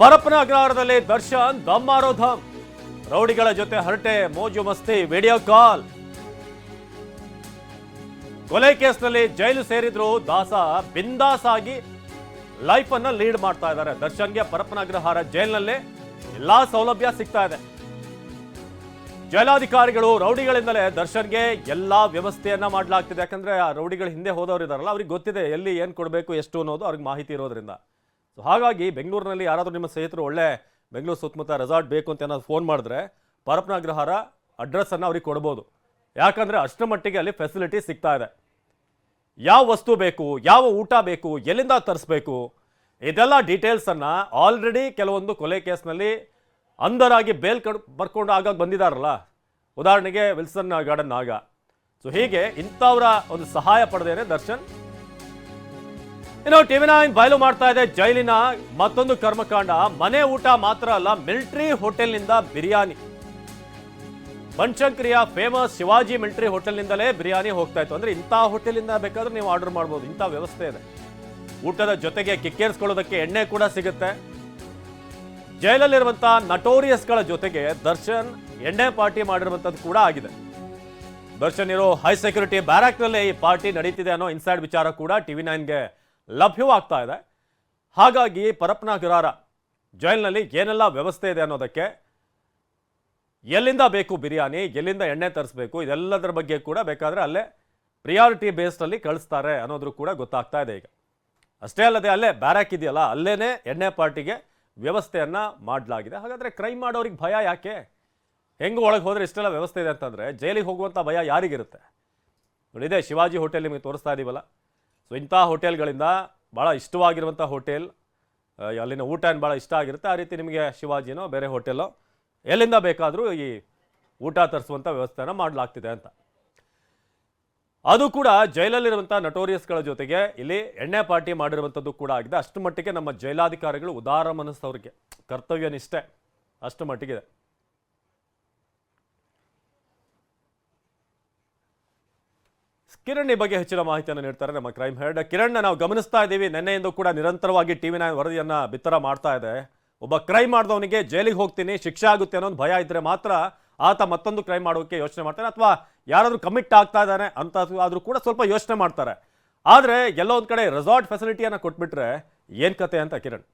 ಪರಪ್ಪನ ಅಗ್ರಹಾರದಲ್ಲಿ ದರ್ಶನ್ ದಮ್ಮಾರೋ ಧಮ್ ರೌಡಿಗಳ ಜೊತೆ ಹರಟೆ, ಮೋಜು ಮಸ್ತಿ, ವಿಡಿಯೋ ಕಾಲ್. ಕೊಲೆ ಕೇಸ್ನಲ್ಲಿ ಜೈಲು ಸೇರಿದ್ರು ದಾಸ ಬಿಂದಾಸ್ ಆಗಿ ಲೈಫ್ ಅನ್ನ ಲೀಡ್ ಮಾಡ್ತಾ ಇದ್ದಾರೆ. ದರ್ಶನ್ಗೆ ಪರಪ್ಪನ ಅಗ್ರಹಾರ ಜೈಲಿನಲ್ಲೇ ಎಲ್ಲಾ ಸೌಲಭ್ಯ ಸಿಗ್ತಾ ಇದೆ. ಜೈಲಾಧಿಕಾರಿಗಳು ರೌಡಿಗಳಿಂದಲೇ ದರ್ಶನ್ಗೆ ಎಲ್ಲಾ ವ್ಯವಸ್ಥೆಯನ್ನ ಮಾಡಲಾಗ್ತಿದೆ. ಯಾಕಂದ್ರೆ ಆ ರೌಡಿಗಳ ಹಿಂದೆ ಹೋದವರು ಇದಾರಲ್ಲ ಅವ್ರಿಗೆ ಗೊತ್ತಿದೆ ಎಲ್ಲಿ ಏನ್ ಕೊಡಬೇಕು, ಎಷ್ಟು ಅನ್ನೋದು ಅವ್ರಿಗೆ ಮಾಹಿತಿ ಇರೋದ್ರಿಂದ. ಸೊ ಹಾಗಾಗಿ ಬೆಂಗಳೂರಿನಲ್ಲಿ ಯಾರಾದರೂ ನಿಮ್ಮ ಸ್ನೇಹಿತರು ಒಳ್ಳೆ ಬೆಂಗಳೂರು ಸುತ್ತಮುತ್ತ ರೆಸಾರ್ಟ್ ಬೇಕು ಅಂತ ಏನಾದ್ರು ಫೋನ್ ಮಾಡಿದ್ರೆ ಪರಪ್ನಾಗ್ರಹಾರ ಅಡ್ರೆಸ್ಸನ್ನು ಅವ್ರಿಗೆ ಕೊಡ್ಬೋದು. ಯಾಕಂದರೆ ಅಷ್ಟರ ಮಟ್ಟಿಗೆ ಅಲ್ಲಿ ಫೆಸಿಲಿಟಿ ಸಿಗ್ತಾ ಇದೆ. ಯಾವ ವಸ್ತು ಬೇಕು, ಯಾವ ಊಟ ಬೇಕು, ಎಲ್ಲಿಂದ ತರಿಸ್ಬೇಕು, ಇದೆಲ್ಲ ಡೀಟೇಲ್ಸನ್ನು ಆಲ್ರೆಡಿ ಕೆಲವೊಂದು ಕೊಲೆ ಕೇಸ್ನಲ್ಲಿ ಅಂದರಾಗಿ ಬೇಲ್ ಕಡ್, ಬರ್ಕೊಂಡು ಆಗಾಗ ಬಂದಿದಾರಲ್ಲ. ಉದಾಹರಣೆಗೆ ವಿಲ್ಸನ್ ಗಾರ್ಡನ್ ಆಗ ಸೊ ಹೀಗೆ ಇಂಥವರ ಒಂದು ಸಹಾಯ ಪಡೆದೇನೆ ದರ್ಶನ್. ಇನ್ನು ಟಿವಿ ನೈನ್ ಬಯಲು ಮಾಡ್ತಾ ಇದೆ, ಜೈಲಿನ ಮತ್ತೊಂದು ಕರ್ಮಕಾಂಡ. ಮನೆ ಊಟ ಮಾತ್ರ ಅಲ್ಲ, ಮಿಲಿಟರಿ ಹೋಟೆಲ್ನಿಂದ ಬಿರಿಯಾನಿ. ಬನ್ಶಂಕರಿಯ ಫೇಮಸ್ ಶಿವಾಜಿ ಮಿಲಿಟರಿ ಹೋಟೆಲ್ನಿಂದಲೇ ಬಿರಿಯಾನಿ ಹೋಗ್ತಾ ಇತ್ತು. ಅಂದ್ರೆ ಇಂಥ ಹೋಟೆಲಿಂದ ಬೇಕಾದ್ರೆ ನೀವು ಆರ್ಡರ್ ಮಾಡ್ಬೋದು, ಇಂಥ ವ್ಯವಸ್ಥೆ ಇದೆ. ಊಟದ ಜೊತೆಗೆ ಕಿಕ್ಕೇರಿಸ್ಕೊಳ್ಳೋದಕ್ಕೆ ಎಣ್ಣೆ ಕೂಡ ಸಿಗುತ್ತೆ. ಜೈಲಲ್ಲಿರುವಂತಹ ನಟೋರಿಯಸ್ಗಳ ಜೊತೆಗೆ ದರ್ಶನ್ ಎಣ್ಣೆ ಪಾರ್ಟಿ ಮಾಡಿರುವಂಥದ್ದು ಕೂಡ ಆಗಿದೆ. ದರ್ಶನ್ ಇರೋ ಹೈ ಸೆಕ್ಯೂರಿಟಿ ಬ್ಯಾರಾಕ್ನಲ್ಲೇ ಈ ಪಾರ್ಟಿ ನಡೀತಿದೆ ಅನ್ನೋ ಇನ್ಸೈಡ್ ವಿಚಾರ ಕೂಡ ಟಿವಿ ನೈನ್ಗೆ ಲಭ್ಯವಾಗ್ತಾ ಇದೆ. ಹಾಗಾಗಿ ಪರಪ್ಪನ ಜೈಲ್ನಲ್ಲಿ ಏನೆಲ್ಲ ವ್ಯವಸ್ಥೆ ಇದೆ ಅನ್ನೋದಕ್ಕೆ ಎಲ್ಲಿಂದ ಬೇಕು ಬಿರಿಯಾನಿ, ಎಲ್ಲಿಂದ ಎಣ್ಣೆ ತರಿಸ್ಬೇಕು, ಇದೆಲ್ಲದರ ಬಗ್ಗೆ ಕೂಡ ಬೇಕಾದರೆ ಅಲ್ಲೇ ಪ್ರಿಯಾರಿಟಿ ಬೇಸ್ಡಲ್ಲಿ ಕಳಿಸ್ತಾರೆ ಅನ್ನೋದ್ರು ಕೂಡ ಗೊತ್ತಾಗ್ತಾ ಇದೆ ಈಗ. ಅಷ್ಟೇ ಅಲ್ಲದೆ ಅಲ್ಲೇ ಬ್ಯಾರಾಕ್ ಇದೆಯಲ್ಲ ಅಲ್ಲೇ ಎಣ್ಣೆ ಪಾರ್ಟಿಗೆ ವ್ಯವಸ್ಥೆಯನ್ನು ಮಾಡಲಾಗಿದೆ. ಹಾಗಾದ್ರೆ ಕ್ರೈಮ್ ಮಾಡೋರಿಗೆ ಭಯ ಯಾಕೆ? ಹೆಂಗೆ ಒಳಗೆ ಹೋದರೆ ಇಷ್ಟೆಲ್ಲ ವ್ಯವಸ್ಥೆ ಇದೆ ಅಂತಂದರೆ ಜೈಲಿಗೆ ಹೋಗುವಂಥ ಭಯ ಯಾರಿಗಿರುತ್ತೆ? ನೋಡಿದೆ ಶಿವಾಜಿ ಹೋಟೆಲ್ ನಿಮಗೆ ತೋರಿಸ್ತಾ ಇದೀವಲ್ಲ. ಸೊ ಇಂಥ ಹೋಟೆಲ್ಗಳಿಂದ ಭಾಳ ಇಷ್ಟವಾಗಿರುವಂಥ ಹೋಟೆಲ್ ಅಲ್ಲಿನ ಊಟ ಏನು ಭಾಳ ಇಷ್ಟ ಆಗಿರುತ್ತೆ, ಆ ರೀತಿ ನಿಮಗೆ ಶಿವಾಜಿನೋ ಬೇರೆ ಹೋಟೆಲೋ ಎಲ್ಲಿಂದ ಬೇಕಾದರೂ ಈ ಊಟ ತರಿಸುವಂಥ ವ್ಯವಸ್ಥೆನ ಮಾಡಲಾಗ್ತಿದೆ ಅಂತ. ಅದು ಕೂಡ ಜೈಲಲ್ಲಿರುವಂಥ ನಟೋರಿಯಸ್ಗಳ ಜೊತೆಗೆ ಇಲ್ಲಿ ಎಣ್ಣೆ ಪಾರ್ಟಿ ಮಾಡಿರುವಂಥದ್ದು ಕೂಡ ಆಗಿದೆ. ಅಷ್ಟು ಮಟ್ಟಿಗೆ ನಮ್ಮ ಜೈಲಾಧಿಕಾರಿಗಳು ಉದಾರ ಮನಸ್ಸವ್ರಿಗೆ ಕರ್ತವ್ಯ ನಿಷ್ಠೆ ಅಷ್ಟು ಮಟ್ಟಿಗಿದೆ. ಕಿರಣ್ ಈ ಬಗ್ಗೆ ಹೆಚ್ಚಿನ ಮಾಹಿತಿಯನ್ನು ನೀಡ್ತಾರೆ ನಮ್ಮ ಕ್ರೈಮ್ ಹೆಡ್. ಕಿರಣ್ ನಾವು ಗಮನಿಸ್ತಾ ಇದ್ದೀವಿ. ನಿನ್ನೆಯಿಂದ ಕೂಡ ನಿರಂತರವಾಗಿ ಟಿವಿ ನೈನ್ ವರದಿಯನ್ನು ಬಿತ್ತರ ಮಾಡ್ತಾ ಇದೆ. ಒಬ್ಬ ಕ್ರೈಮ್ ಮಾಡಿದವನಿಗೆ ಜೈಲಿಗೆ ಹೋಗ್ತೀನಿ, ಶಿಕ್ಷೆ ಆಗುತ್ತೆ ಅನ್ನೋ ಒಂದು ಭಯ ಇದ್ರೆ ಮಾತ್ರ ಆತ ಮತ್ತೊಂದು ಕ್ರೈಮ್ ಮಾಡೋಕೆ ಯೋಚನೆ ಮಾಡ್ತಾರೆ. ಅಥವಾ ಯಾರಾದರೂ ಕಮಿಟ್ ಆಗ್ತಾ ಇದ್ದಾನೆ ಅಂತ ಆದರೂ ಕೂಡ ಸ್ವಲ್ಪ ಯೋಚನೆ ಮಾಡ್ತಾರೆ. ಆದ್ರೆ ಎಲ್ಲೋ ಒಂದು ಕಡೆ ರೆಸಾರ್ಟ್ ಫೆಸಿಲಿಟಿಯನ್ನ ಕೊಟ್ಬಿಟ್ರೆ ಏನು ಕತೆ ಅಂತ ಕಿರಣ್?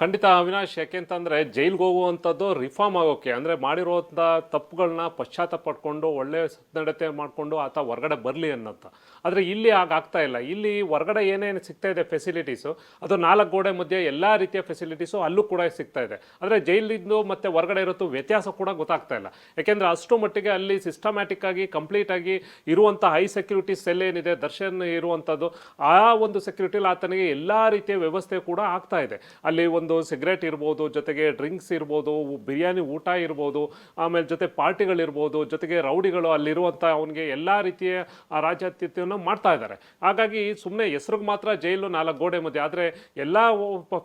ಖಂಡಿತ ಅವಿನಾಶ್, ಯಾಕೆಂತಂದರೆ ಜೈಲ್ಗೆ ಹೋಗುವಂಥದ್ದು ರಿಫಾರ್ಮ್ ಆಗೋಕ್ಕೆ ಅಂದರೆ ಮಾಡಿರುವಂಥ ತಪ್ಪುಗಳನ್ನ ಪಶ್ಚಾತ್ತಾಪ ಪಡ್ಕೊಂಡು, ಒಳ್ಳೆ ನಡತೆ ಮಾಡಿಕೊಂಡು ಆತ ಹೊರಗಡೆ ಬರಲಿ ಅನ್ನೋಂಥ. ಆದರೆ ಇಲ್ಲಿ ಹಾಗಾಗ್ತಾ ಇಲ್ಲ. ಇಲ್ಲಿ ಹೊರಗಡೆ ಏನೇನು ಸಿಗ್ತಾ ಇದೆ ಫೆಸಿಲಿಟೀಸು ಅದು ನಾಲ್ಕು ಗೋಡೆ ಮಧ್ಯೆ ಎಲ್ಲ ರೀತಿಯ ಫೆಸಿಲಿಟೀಸು ಅಲ್ಲೂ ಕೂಡ ಸಿಗ್ತಾ ಇದೆ. ಆದರೆ ಜೈಲಿಂದು ಮತ್ತು ಹೊರಗಡೆ ಇರೋದು ವ್ಯತ್ಯಾಸ ಕೂಡ ಗೊತ್ತಾಗ್ತಾ ಇಲ್ಲ. ಯಾಕೆಂದರೆ ಅಷ್ಟು ಮಟ್ಟಿಗೆ ಅಲ್ಲಿ ಸಿಸ್ಟಮ್ಯಾಟಿಕ್ ಆಗಿ ಕಂಪ್ಲೀಟ್ ಆಗಿ ಇರುವಂಥ ಹೈ ಸೆಕ್ಯೂರಿಟಿ ಸೆಲ್ ಏನಿದೆ, ದರ್ಶನ್ ಇರುವಂಥದ್ದು, ಆ ಒಂದು ಸೆಕ್ಯೂರಿಟಿಲಿ ಆತನಿಗೆ ಎಲ್ಲ ರೀತಿಯ ವ್ಯವಸ್ಥೆ ಕೂಡ ಆಗ್ತಾ ಇದೆ. ಅಲ್ಲಿ ಒಂದು ಸಿಗರೇಟ್ ಇರ್ಬೋದು, ಜೊತೆಗೆ ಡ್ರಿಂಕ್ಸ್ ಇರ್ಬೋದು, ಬಿರಿಯಾನಿ ಊಟ ಇರ್ಬೋದು, ಆಮೇಲೆ ಜೊತೆ ಪಾರ್ಟಿಗಳಿರ್ಬೋದು ಜೊತೆಗೆ ರೌಡಿಗಳು ಅಲ್ಲಿರುವಂಥ ಅವನಿಗೆ ಎಲ್ಲ ರೀತಿಯ ಆ ರಾಜ್ಯಾತಿಥ್ಯವನ್ನು ಮಾಡ್ತಾ ಇದ್ದಾರೆ. ಹಾಗಾಗಿ ಸುಮ್ಮನೆ ಹೆಸ್ರಿಗೆ ಮಾತ್ರ ಜೈಲು ನಾಲ್ಕು ಗೋಡೆ ಮಧ್ಯೆ. ಆದರೆ ಎಲ್ಲ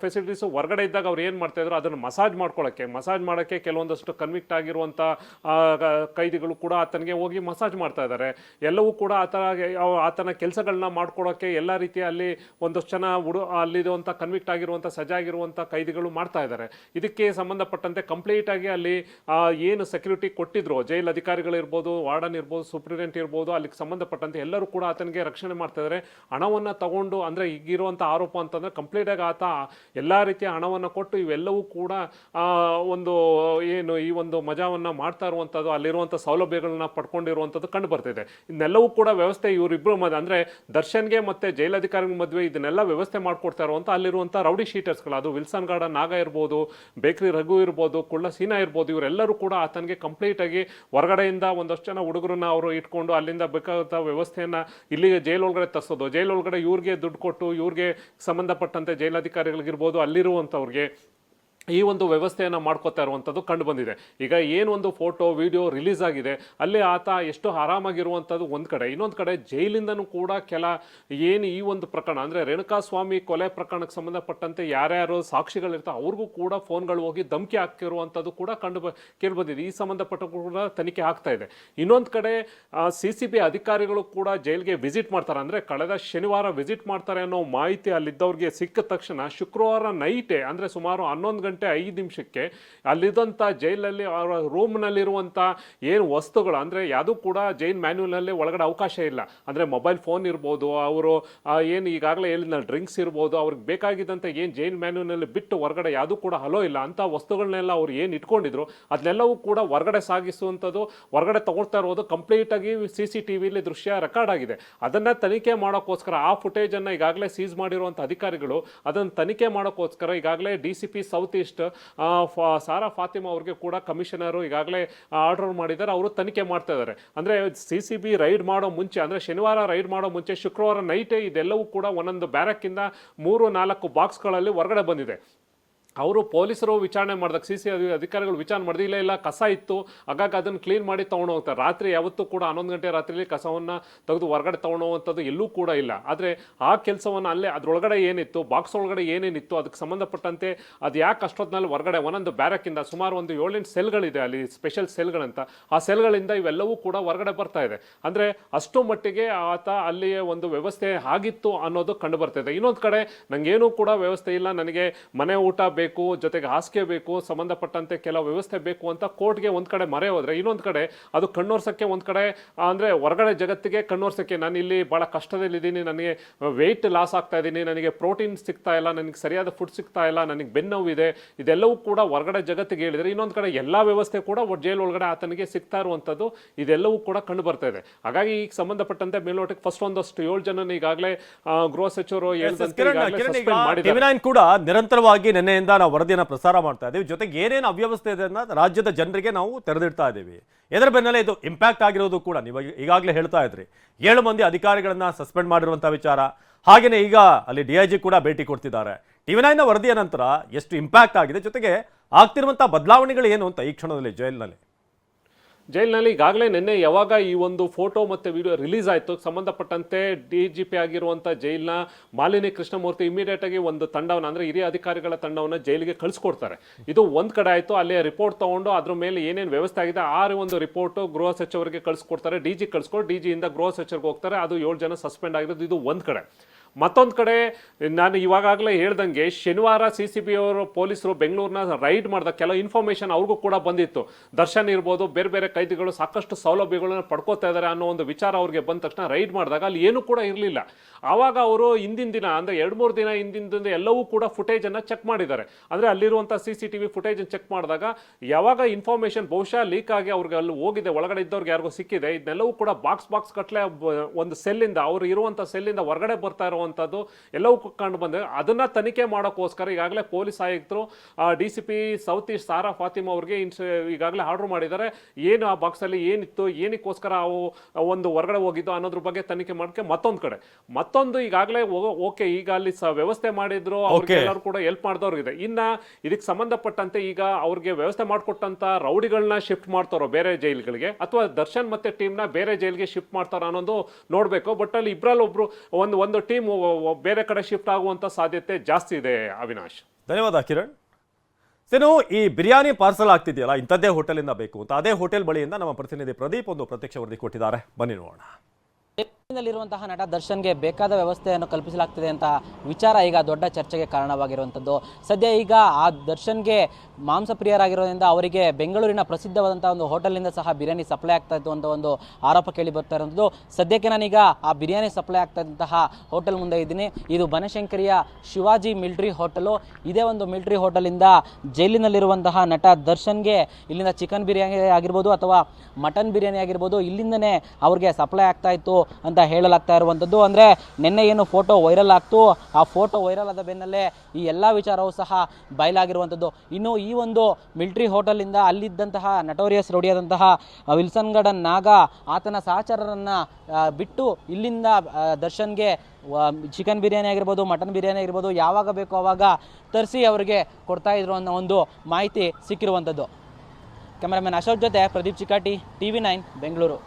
ಫೆಸಿಲಿಟೀಸು ಹೊರಗಡೆ ಇದ್ದಾಗ ಅವ್ರು ಏನು ಮಾಡ್ತಾ ಇದ್ರು? ಅದನ್ನು ಮಸಾಜ್ ಮಾಡ್ಕೊಳ್ಳೋಕ್ಕೆ ಮಸಾಜ್ ಮಾಡೋಕ್ಕೆ ಕೆಲವೊಂದಷ್ಟು ಕನ್ವಿಕ್ಟ್ ಆಗಿರುವಂಥ ಕೈದಿಗಳು ಕೂಡ ಆತನಿಗೆ ಹೋಗಿ ಮಸಾಜ್ ಮಾಡ್ತಾ ಇದ್ದಾರೆ. ಎಲ್ಲವೂ ಕೂಡ ಆತ ಆತನ ಕೆಲಸಗಳನ್ನ ಮಾಡ್ಕೊಡೋಕ್ಕೆ ಎಲ್ಲ ರೀತಿಯ ಅಲ್ಲಿ ಒಂದಷ್ಟು ಜನ ಹುಡು ಅಲ್ಲಿರುವಂಥ ಕನ್ವಿಕ್ಟ್ ಆಗಿರುವಂಥ ಸಜಾಗಿರುವಂಥ ಕೈದಿಗಳು ಮಾಡ್ತಾ ಇದ್ದಾರೆ. ಇದಕ್ಕೆ ಸಂಬಂಧಪಟ್ಟಂತೆ ಕಂಪ್ಲೀಟ್ ಆಗಿ ಅಲ್ಲಿ ಏನು ಸೆಕ್ಯೂರಿಟಿ ಕೊಟ್ಟಿದ್ರು, ಜೈಲ್ ಅಧಿಕಾರಿಗಳಿರ್ಬೋದು ವಾರ್ಡನ್ ಇರ್ಬೋದು ಸೂಪ್ರಿಡೆಂಟ್ ಇರ್ಬೋದು, ಅಲ್ಲಿಗೆ ಸಂಬಂಧಪಟ್ಟಂತೆ ಎಲ್ಲರೂ ಕೂಡ ಆತನಿಗೆ ರಕ್ಷಣೆ ಮಾಡ್ತಾ ಇದ್ದಾರೆ. ಹಣವನ್ನು ತಗೊಂಡು, ಅಂದರೆ ಈಗಿರುವಂಥ ಆರೋಪ ಅಂತಂದರೆ ಕಂಪ್ಲೀಟಾಗಿ ಆತ ಎಲ್ಲ ರೀತಿಯ ಹಣವನ್ನು ಕೊಟ್ಟು ಇವೆಲ್ಲವೂ ಕೂಡ ಒಂದು, ಏನು ಈ ಒಂದು ಮಜಾವನ್ನು ಮಾಡ್ತಾ ಇರುವಂಥದ್ದು ಅಲ್ಲಿರುವಂಥ ಸೌಲಭ್ಯಗಳನ್ನ ಪಡ್ಕೊಂಡಿರುವಂಥದ್ದು ಕಂಡು ಬರ್ತಿದೆ. ಇದನ್ನೆಲ್ಲವೂ ಕೂಡ ವ್ಯವಸ್ಥೆ ಇವರಿಬ್ಬರು ಮಧ್ಯ, ಅಂದರೆ ದರ್ಶನ್ಗೆ ಮತ್ತು ಜೈಲಧಿಕಾರಿಗಳ ಮದುವೆ ಇದನ್ನೆಲ್ಲ ವ್ಯವಸ್ಥೆ ಮಾಡಿಕೊಡ್ತಾ ಇರುವಂಥ ಅಲ್ಲಿರುವಂಥ ರೌಡಿ ಶೀಟರ್ಸ್ಗಳು ಅದು ವಿಲ್ಸನ್ ಗಾರ್ಡನ್, ನಾಗ ಇರ್ಬೋದು, ಬೇಕ್ರಿ ರಘು ಇರ್ಬೋದು, ಕುಳ್ಳ ಸೀನಾ ಇರ್ಬೋದು, ಇವರೆಲ್ಲರೂ ಕೂಡ ಆತನಿಗೆ ಕಂಪ್ಲೀಟಾಗಿ ಹೊರಗಡೆಯಿಂದ ಒಂದಷ್ಟು ಜನ ಹುಡುಗರನ್ನ ಅವರು ಇಟ್ಕೊಂಡು ಅಲ್ಲಿಂದ ಬೇಕಾದಂಥ ವ್ಯವಸ್ಥೆಯನ್ನು ಇಲ್ಲಿಗೆ ಜೈಲು ಒಳಗಡೆ ತರಿಸೋದು. ಜೈಲು ಒಳಗಡೆ ಇವ್ರಿಗೆ ದುಡ್ಡು ಕೊಟ್ಟು, ಇವ್ರಿಗೆ ಸಂಬಂಧಪಟ್ಟಂತೆ ಜೈಲಾಧಿಕಾರಿಗಳಿಗಿರ್ಬೋದು, ಅಲ್ಲಿರುವಂಥವ್ರಿಗೆ. ಈ ಒಂದು ವ್ಯವಸ್ಥೆಯನ್ನು ಮಾಡ್ಕೋತಾ ಇರುವಂಥದ್ದು ಕಂಡು ಬಂದಿದೆ. ಈಗ ಏನು ಒಂದು ಫೋಟೋ, ವಿಡಿಯೋ ರಿಲೀಸ್ ಆಗಿದೆ, ಅಲ್ಲಿ ಆತ ಎಷ್ಟು ಆರಾಮಾಗಿರುವಂಥದ್ದು ಒಂದು ಕಡೆ, ಇನ್ನೊಂದು ಕಡೆ ಜೈಲಿಂದನೂ ಕೂಡ ಕೆಲ ಏನು ಈ ಒಂದು ಪ್ರಕರಣ, ಅಂದರೆ ರೇಣುಕಾ ಸ್ವಾಮಿ ಕೊಲೆ ಪ್ರಕರಣಕ್ಕೆ ಸಂಬಂಧಪಟ್ಟಂತೆ ಯಾರ್ಯಾರು ಸಾಕ್ಷಿಗಳಿರ್ತಾರೆ ಅವ್ರಿಗೂ ಕೂಡ ಫೋನ್ಗಳು ಹೋಗಿ ಧಮಕಿ ಹಾಕಿರುವಂಥದ್ದು ಕೂಡ ಕಂಡು ಬ, ಕೇಳಿ ಬಂದಿದೆ. ಈ ಸಂಬಂಧಪಟ್ಟ ಕೂಡ ತನಿಖೆ ಆಗ್ತಾ ಇದೆ. ಇನ್ನೊಂದು ಕಡೆ ಸಿ ಸಿ ಬಿ ಅಧಿಕಾರಿಗಳು ಕೂಡ ಜೈಲಿಗೆ ವಿಸಿಟ್ ಮಾಡ್ತಾರೆ. ಅಂದರೆ ಕಳೆದ ಶನಿವಾರ ವಿಸಿಟ್ ಮಾಡ್ತಾರೆ ಅನ್ನೋ ಮಾಹಿತಿ ಅಲ್ಲಿದ್ದವ್ರಿಗೆ ಸಿಕ್ಕ ತಕ್ಷಣ ಶುಕ್ರವಾರ ನೈಟೇ, ಅಂದರೆ ಸುಮಾರು ಹನ್ನೊಂದು ಗಂಟೆ ಐದು ನಿಮಿಷಕ್ಕೆ ಅಲ್ಲಿದ್ದಂಥ ಜೈಲಲ್ಲಿ ಅವರ ರೂಮ್ನಲ್ಲಿರುವಂಥ ಏನು ವಸ್ತುಗಳು, ಅಂದರೆ ಯಾವುದೂ ಕೂಡ ಜೈನ್ ಮ್ಯಾನ್ಯೂಲ್ನಲ್ಲಿ ಒಳಗಡೆ ಅವಕಾಶ ಇಲ್ಲ. ಅಂದರೆ ಮೊಬೈಲ್ ಫೋನ್ ಇರ್ಬೋದು, ಅವರು ಏನು ಈಗಾಗಲೇ ಹೇಳಿದ ಡ್ರಿಂಕ್ಸ್ ಇರ್ಬೋದು, ಅವ್ರಿಗೆ ಬೇಕಾಗಿದ್ದಂಥ ಏನು ಜೈನ್ ಮ್ಯಾನ್ಯೂಲ್ನಲ್ಲಿ ಬಿಟ್ಟು ಹೊರಗಡೆ ಯಾವುದೂ ಕೂಡ ಹಲೋ ಇಲ್ಲ, ಅಂಥ ವಸ್ತುಗಳನ್ನೆಲ್ಲ ಅವ್ರು ಏನು ಇಟ್ಕೊಂಡಿದ್ರು, ಅದನ್ನೆಲ್ಲವೂ ಕೂಡ ಹೊರಗಡೆ ಸಾಗಿಸುವಂಥದ್ದು, ಹೊರಗಡೆ ತಗೊಳ್ತಾ ಇರೋದು ಕಂಪ್ಲೀಟಾಗಿ ಸಿ ಸಿ ಟಿ ವಿಲಿ ದೃಶ್ಯ ರೆಕಾರ್ಡ್ ಆಗಿದೆ. ಅದನ್ನು ತನಿಖೆ ಮಾಡೋಕ್ಕೋಸ್ಕರ, ಆ ಫುಟೇಜನ್ನು ಈಗಾಗಲೇ ಸೀಸ್ ಮಾಡಿರುವಂಥ ಅಧಿಕಾರಿಗಳು ಅದನ್ನು ತನಿಖೆ ಮಾಡೋಕ್ಕೋಸ್ಕರ ಈಗಾಗಲೇ ಡಿ ಸಿ ಪಿ ಸೌತ್ ಫಾ- ಸಾರಾ ಫಾತಿಮಾ ಅವ್ರಿಗೆ ಕೂಡ ಕಮಿಷನರು ಈಗಾಗಲೇ ಆರ್ಡರ್ ಮಾಡಿದ್ದಾರೆ, ಅವರು ತನಿಖೆ ಮಾಡ್ತಾ ಇದ್ದಾರೆ. ಅಂದರೆ ಸಿ ಸಿ ಬಿ ರೈಡ್ ಮಾಡೋ ಮುಂಚೆ, ಅಂದರೆ ಶನಿವಾರ ರೈಡ್ ಮಾಡೋ ಮುಂಚೆ, ಶುಕ್ರವಾರ ನೈಟೇ ಇದೆಲ್ಲವೂ ಕೂಡ ಒಂದೊಂದು ಬ್ಯಾರಕ್ಕಿಂದ ಮೂರು ನಾಲ್ಕು ಬಾಕ್ಸ್ಗಳಲ್ಲಿ ಹೊರಗಡೆ ಬಂದಿದೆ. ಅವರು ಪೊಲೀಸರು ವಿಚಾರಣೆ ಮಾಡಿದಾಗ ಸಿ ಸಿ ಅಧಿಕಾರಿಗಳು ವಿಚಾರಣೆ ಮಾಡಿದ, ಇಲ್ಲ ಇಲ್ಲ, ಕಸ ಇತ್ತು. ಹಾಗಾಗಿ ಅದನ್ನು ಕ್ಲೀನ್ ಮಾಡಿ ತೊಗೊಂಡು ಹೋಗ್ತಾರೆ. ರಾತ್ರಿ ಯಾವತ್ತೂ ಕೂಡ ಹನ್ನೊಂದು ಗಂಟೆ ರಾತ್ರಿಯಲ್ಲಿ ಕಸವನ್ನು ತೆಗೆದು ಹೊರಗಡೆ ತೊಗೊಂಡು ಹೋಗುವಂಥದ್ದು ಎಲ್ಲೂ ಕೂಡ ಇಲ್ಲ. ಆದರೆ ಆ ಕೆಲಸವನ್ನು ಅಲ್ಲೇ, ಅದರೊಳಗಡೆ ಏನಿತ್ತು ಬಾಕ್ಸ್ ಒಳಗಡೆ ಏನೇನಿತ್ತು, ಅದಕ್ಕೆ ಸಂಬಂಧಪಟ್ಟಂತೆ ಅದು ಯಾಕೆ ಅಷ್ಟೊತ್ತಿನಲ್ಲಿ ಹೊರಗಡೆ ಒಂದೊಂದು ಬ್ಯಾರಕ್ಕಿಂದ ಸುಮಾರು ಒಂದು ಏಳೆಂಟು ಸೆಲ್ಗಳಿದೆ ಅಲ್ಲಿ ಸ್ಪೆಷಲ್ ಸೆಲ್ಗಳಂತ ಆ ಸೆಲ್ಗಳಿಂದ ಇವೆಲ್ಲವೂ ಕೂಡ ಹೊರಗಡೆ ಬರ್ತಾ ಇದೆ. ಅಂದರೆ ಅಷ್ಟು ಮಟ್ಟಿಗೆ ಆತ ಅಲ್ಲಿಯ ಒಂದು ವ್ಯವಸ್ಥೆ ಆಗಿತ್ತು ಅನ್ನೋದು ಕಂಡು ಇದೆ. ಇನ್ನೊಂದು ಕಡೆ ನನಗೇನೂ ಕೂಡ ವ್ಯವಸ್ಥೆ ಇಲ್ಲ. ನನಗೆ ಮನೆ ಊಟ ಬೇಕು ಜೊತೆಗೆ ಹಾಸಿಗೆ ಬೇಕು ಸಂಬಂಧಪಟ್ಟಂತೆ ಕೆಲವು ವ್ಯವಸ್ಥೆ ಬೇಕು ಅಂತ ಕೋರ್ಟ್ಗೆ ಒಂದು ಕಡೆ ಮರೆ ಹೋದ್ರೆ ಇನ್ನೊಂದು ಕಡೆ ಅದು ಕಣ್ಣೋರ್ಸಕ್ಕೆ ಒಂದು ಕಡೆ ಅಂದರೆ ಹೊರಗಡೆ ಜಗತ್ತಿಗೆ ಕಣ್ಣೋರ್ಸಕ್ಕೆ. ನಾನು ಇಲ್ಲಿ ಭಾಳ ಕಷ್ಟದಲ್ಲಿದ್ದೀನಿ ನನಗೆ ವೆಯ್ಟ್ ಲಾಸ್ ಆಗ್ತಾ ಇದ್ದೀನಿ ನನಗೆ ಪ್ರೋಟೀನ್ ಸಿಗ್ತಾ ಇಲ್ಲ ನನಗೆ ಸರಿಯಾದ ಫುಡ್ ಸಿಗ್ತಾ ಇಲ್ಲ ನನಗೆ ಬೆನ್ನೋವಿದೆ ಇದೆಲ್ಲವೂ ಕೂಡ ಹೊರಗಡೆ ಜಗತ್ತಿಗೆ ಹೇಳಿದರೆ ಇನ್ನೊಂದು ಕಡೆ ಎಲ್ಲ ವ್ಯವಸ್ಥೆ ಕೂಡ ಜೈಲ್ ಒಳಗಡೆ ಆತನಿಗೆ ಸಿಗ್ತಾ ಇರುವಂಥದ್ದು ಇದೆಲ್ಲವೂ ಕೂಡ ಕಂಡು ಬರ್ತಾ ಇದೆ. ಹಾಗಾಗಿ ಈಗ ಸಂಬಂಧಪಟ್ಟಂತೆ ಮೇಲ್ನೋಟಕ್ಕೆ ಫಸ್ಟ್ ಒಂದಷ್ಟು ಏಳು ಜನ ಈಗಾಗಲೇ ಗೃಹ ಸಚಿವರು ಹೇಳಿದಂತೆ ಕಿರಣ್ ಕೂಡ ನಿರಂತರವಾಗಿ ನಿನ್ನೆಯಿಂದ ನಾವು ವರದಿಯನ್ನು ಪ್ರಸಾರ ಮಾಡ್ತಾ ಇದ್ದೀವಿ ಜೊತೆಗೆ ಏನೇನು ಅವ್ಯವಸ್ಥೆ ಇದೆ ಅನ್ನೋದು ರಾಜ್ಯದ ಜನರಿಗೆ ನಾವು ತೆರೆದಿಡ್ತಾ ಇದ್ದೀವಿ ಇದರ ಬೆನ್ನಲ್ಲೇ ಇದು ಇಂಪ್ಯಾಕ್ಟ್ ಆಗಿರೋದು ಕೂಡ ನೀವು ಈಗಾಗಲೇ ಹೇಳ್ತಾ ಇದ್ರಿ. ಏಳು ಮಂದಿ ಅಧಿಕಾರಿಗಳನ್ನ ಸಸ್ಪೆಂಡ್ ಮಾಡಿರುವಂಥ ವಿಚಾರ. ಹಾಗೆಯೇ ಈಗ ಅಲ್ಲಿ ಡಿ ಐ ಕೂಡ ಭೇಟಿ ಕೊಡ್ತಿದ್ದಾರೆ. ಟಿವಿ ನೈನ್ನ ವರದಿಯ ನಂತರ ಎಷ್ಟು ಇಂಪ್ಯಾಕ್ಟ್ ಆಗಿದೆ. ಜೊತೆಗೆ ಆಗ್ತಿರುವಂಥ ಬದಲಾವಣೆಗಳು ಏನು ಅಂತ ಈ ಕ್ಷಣದಲ್ಲಿ ಜೈಲಿನಲ್ಲಿ. ಜೈಲಿನಲ್ಲಿ ಈಗಾಗಲೇ ನಿನ್ನೆ ಯಾವಾಗ ಈ ಒಂದು ಫೋಟೋ ಮತ್ತು ವಿಡಿಯೋ ರಿಲೀಸ್ ಆಯಿತು, ಸಂಬಂಧಪಟ್ಟಂತೆ ಡಿ ಜಿ ಪಿ ಆಗಿರುವಂಥ ಜೈಲಿನ ಮಾಲಿನಿ ಕೃಷ್ಣಮೂರ್ತಿ ಇಮಿಡಿಯೇಟ್ ಆಗಿ ಒಂದು ತಂಡವನ್ನು, ಅಂದರೆ ಹಿರಿಯ ಅಧಿಕಾರಿಗಳ ತಂಡವನ್ನು ಜೈಲಿಗೆ ಕಳಿಸ್ಕೊಡ್ತಾರೆ. ಇದು ಒಂದು ಕಡೆ ಆಯಿತು ಅಲ್ಲಿ ರಿಪೋರ್ಟ್ ತೊಗೊಂಡು ಅದ್ರ ಮೇಲೆ ಏನೇನು ವ್ಯವಸ್ಥೆ ಆಗಿದೆ, ಆ ಒಂದು ರಿಪೋರ್ಟು ಗೃಹ ಸಚಿವರಿಗೆ ಕಳಿಸ್ಕೊಡ್ತಾರೆ, ಡಿ ಜಿ ಕಳಿಸ್ಕೊಂಡು, ಡಿ ಜಿಯಿಂದ ಗೃಹ ಸಚಿವರಿಗೆ ಹೋಗ್ತಾರೆ, ಅದು ಏಳು ಜನ ಸಸ್ಪೆಂಡ್ ಆಗಿರೋದು, ಇದು ಒಂದು ಕಡೆ. ಮತ್ತೊಂದು ಕಡೆ, ನಾನು ಇವಾಗಲೇ ಹೇಳ್ದಂಗೆ ಶನಿವಾರ ಸಿ ಸಿ ಬಿ ಅವರು ಪೊಲೀಸರು ಬೆಂಗಳೂರಿನ ರೈಡ್ ಮಾಡಿದ ಕೆಲವು ಇನ್ಫಾರ್ಮೇಷನ್ ಅವ್ರಿಗೂ ಕೂಡ ಬಂದಿತ್ತು. ದರ್ಶನ್ ಇರ್ಬೋದು, ಬೇರೆ ಬೇರೆ ಕೈದಿಗಳು ಸಾಕಷ್ಟು ಸೌಲಭ್ಯಗಳನ್ನ ಪಡ್ಕೋತಾ ಇದ್ದಾರೆ ಅನ್ನೋ ಒಂದು ವಿಚಾರ ಅವ್ರಿಗೆ ಬಂದ ತಕ್ಷಣ ರೈಡ್ ಮಾಡಿದಾಗ ಅಲ್ಲಿ ಏನೂ ಕೂಡ ಇರಲಿಲ್ಲ. ಆವಾಗ ಅವರು ಹಿಂದಿನ ದಿನ ಅಂದರೆ ಎರಡು ಮೂರು ದಿನ ಹಿಂದಿನ ದಿನ ಎಲ್ಲವೂ ಕೂಡ ಫುಟೇಜನ್ನು ಚೆಕ್ ಮಾಡಿದ್ದಾರೆ. ಅಂದರೆ ಅಲ್ಲಿರುವಂಥ ಸಿ ಸಿ ಟಿ ವಿ ಫುಟೇಜನ್ನು ಚೆಕ್ ಮಾಡಿದಾಗ ಯಾವಾಗ ಇನ್ಫಾರ್ಮೇಷನ್ ಬಹುಶಃ ಲೀಕ್ ಆಗಿ ಅವ್ರಿಗೆ ಅಲ್ಲಿ ಹೋಗಿದೆ, ಒಳಗಡೆ ಇದ್ದವ್ರಿಗೆ ಯಾರಿಗೂ ಸಿಕ್ಕಿದೆ, ಇದನ್ನೆಲ್ಲವೂ ಕೂಡ ಬಾಕ್ಸ್ ಬಾಕ್ಸ್ ಕಟ್ಲೆ ಒಂದು ಸೆಲ್ಲಿಂದ ಅವರು ಇರುವಂಥ ಸೆಲ್ಲಿಂದ ಹೊರಗಡೆ ಬರ್ತಾ ಇರುವಂಥದ್ದು ಎಲ್ಲವೂ ಕಂಡು ಬಂದಿದೆ. ಅದನ್ನ ತನಿಖೆ ಮಾಡೋಕ್ಕೋಸ್ಕರ ಈಗಾಗಲೇ ಪೊಲೀಸ್ ಆಯುಕ್ತರು D C P south east Sara Fatima ಅವ್ರಿಗೆ ಇನ್ಸ್ ಈಗಾಗಲೇ ಆರ್ಡರ್ ಮಾಡಿದ್ದಾರೆ. ಏನು ಆ ಬಾಕ್ಸಲ್ಲಿ ಏನಿತ್ತು ಏನಕ್ಕೋಸ್ಕರ ಅವು ಒಂದು ಹೊರಗಡೆ ಹೋಗಿದ್ದು ಅನ್ನೋದ್ರ ಬಗ್ಗೆ ತನಿಖೆ ಮಾಡೋಕ್ಕೆ ಮತ್ತೊಂದು ಕಡೆ. ಮತ್ತೊಂದು ಈಗಾಗಲೇ ಓಕೆ ಈಗ ಅಲ್ಲಿ ಸ ವ್ಯವಸ್ಥೆ ಮಾಡಿದ್ರು ಅವ್ರಿಗೆ ಎಲ್ಲರೂ ಕೂಡ ಹೆಲ್ಪ್ ಮಾಡಿದವ್ರಿಗೆ ಇನ್ನ ಇದಕ್ಕೆ ಸಂಬಂಧಪಟ್ಟಂತೆ ಈಗ ಅವ್ರಿಗೆ ವ್ಯವಸ್ಥೆ ಮಾಡಿಕೊಟ್ಟಂತ ರೌಡಿಗಳನ್ನ ಶಿಫ್ಟ್ ಮಾಡ್ತಾರೋ ಬೇರೆ ಜೈಲ್ಗಳಿಗೆ ಅಥವಾ ದರ್ಶನ್ ಮತ್ತೆ ಟೀಮ್ನ ಬೇರೆ ಜೈಲ್ಗೆ ಶಿಫ್ಟ್ ಮಾಡ್ತಾರೋ ಅನ್ನೋದು ನೋಡಬೇಕು. ಬಟ್ ಅಲ್ಲಿ ಇಬ್ಬರಲ್ಲಿ ಒಬ್ರು ಒಂದು ಒಂದು ಟೀಮ್ ಬೇರೆ ಕಡೆ ಶಿಫ್ಟ್ ಆಗುವಂಥ ಸಾಧ್ಯತೆ ಜಾಸ್ತಿ ಇದೆ, ಅವಿನಾಶ್. ಧನ್ಯವಾದ, ಕಿರಣ್. ಸೇನು, ಈ ಬಿರಿಯಾನಿ ಪಾರ್ಸಲ್ ಆಗ್ತಿದೆಯಲ್ಲ, ಇಂಥದ್ದೇ ಹೋಟೆಲಿಂದ ಬೇಕು ಅಂತ. ಅದೇ ಹೋಟೆಲ್ ಬಳಿಯಿಂದ ನಮ್ಮ ಪ್ರತಿನಿಧಿ ಪ್ರದೀಪ್ ಒಂದು ಪ್ರತ್ಯಕ್ಷ ವರದಿ ಕೊಟ್ಟಿದ್ದಾರೆ. ಬನ್ನಿ ನೋಡೋಣ. ನಲ್ಲಿರುವಂತಹ ನಟ ದರ್ಶನ್ಗೆ ಬೇಕಾದ ವ್ಯವಸ್ಥೆಯನ್ನು ಕಲ್ಪಿಸಲಾಗ್ತಿದೆ ಅಂತ ವಿಚಾರ ಈಗ ದೊಡ್ಡ ಚರ್ಚೆಗೆ ಕಾರಣವಾಗಿರುವಂಥದ್ದು. ಸದ್ಯ ಈಗ ಆ ದರ್ಶನ್ಗೆ ಮಾಂಸ ಪ್ರಿಯರಾಗಿರೋದ್ರಿಂದ ಅವರಿಗೆ ಬೆಂಗಳೂರಿನ ಪ್ರಸಿದ್ಧವಾದಂಥ ಒಂದು ಹೋಟೆಲ್ನಿಂದ ಸಹ ಬಿರಿಯಾನಿ ಸಪ್ಲೈ ಆಗ್ತಾ ಇತ್ತು ಅಂತ ಒಂದು ಆರೋಪ ಕೇಳಿ ಬರ್ತಾ ಇರುವಂಥದ್ದು. ಸದ್ಯಕ್ಕೆ ನಾನೀಗ ಆ ಬಿರಿಯಾನಿ ಸಪ್ಲೈ ಆಗ್ತಾ ಇದ್ದಂತಹ ಹೋಟೆಲ್ ಮುಂದೆ ಇದ್ದೀನಿ. ಇದು ಬನಶಂಕರಿಯ ಶಿವಾಜಿ ಮಿಲ್ಟ್ರಿ ಹೋಟೆಲು. ಇದೇ ಒಂದು ಮಿಲ್ಟ್ರಿ ಹೋಟೆಲಿಂದ ಜೈಲಿನಲ್ಲಿರುವಂತಹ ನಟ ದರ್ಶನ್ಗೆ ಇಲ್ಲಿಂದ ಚಿಕನ್ ಬಿರಿಯಾನಿ ಆಗಿರ್ಬೋದು ಅಥವಾ ಮಟನ್ ಬಿರಿಯಾನಿ ಆಗಿರ್ಬೋದು, ಇಲ್ಲಿಂದನೇ ಅವ್ರಿಗೆ ಸಪ್ಲೈ ಆಗ್ತಾ ಇತ್ತು ಅಂತ ಹೇಳಲಾಗ್ತಾ ಇರುವಂಥದ್ದು ಅಂದರೆ ನಿನ್ನೆ ಏನು ಫೋಟೋ ವೈರಲ್ ಆಗ್ತು, ಆ ಫೋಟೋ ವೈರಲ್ ಆದ ಬೆನ್ನಲ್ಲೇ ಈ ಎಲ್ಲ ವಿಚಾರವೂ ಸಹ ಬಯಲಾಗಿರುವಂಥದ್ದು ಇನ್ನು ಈ ಒಂದು ಮಿಲ್ಟ್ರಿ ಹೋಟೆಲಿಂದ ಅಲ್ಲಿದ್ದಂತಹ ನಟೋರಿಯಸ್ ರೌಡಿಯಾದಂತಹ ವಿಲ್ಸನ್ ಗಾರ್ಡನ್ ನಾಗ ಆತನ ಸಹಚರರನ್ನು ಬಿಟ್ಟು ಇಲ್ಲಿಂದ ದರ್ಶನ್ಗೆ ಚಿಕನ್ ಬಿರಿಯಾನಿ ಆಗಿರ್ಬೋದು ಮಟನ್ ಬಿರಿಯಾನಿ ಆಗಿರ್ಬೋದು, ಯಾವಾಗ ಬೇಕೋ ಆವಾಗ ತರಿಸಿ ಅವರಿಗೆ ಕೊಡ್ತಾ ಇದ್ರು ಅನ್ನೋ ಒಂದು ಮಾಹಿತಿ ಸಿಕ್ಕಿರುವಂಥದ್ದು ಕ್ಯಾಮರಾಮನ್ ಅಶೋಕ್ ಜೊತೆ Pradeep Chikati T V nine, Bengaluru.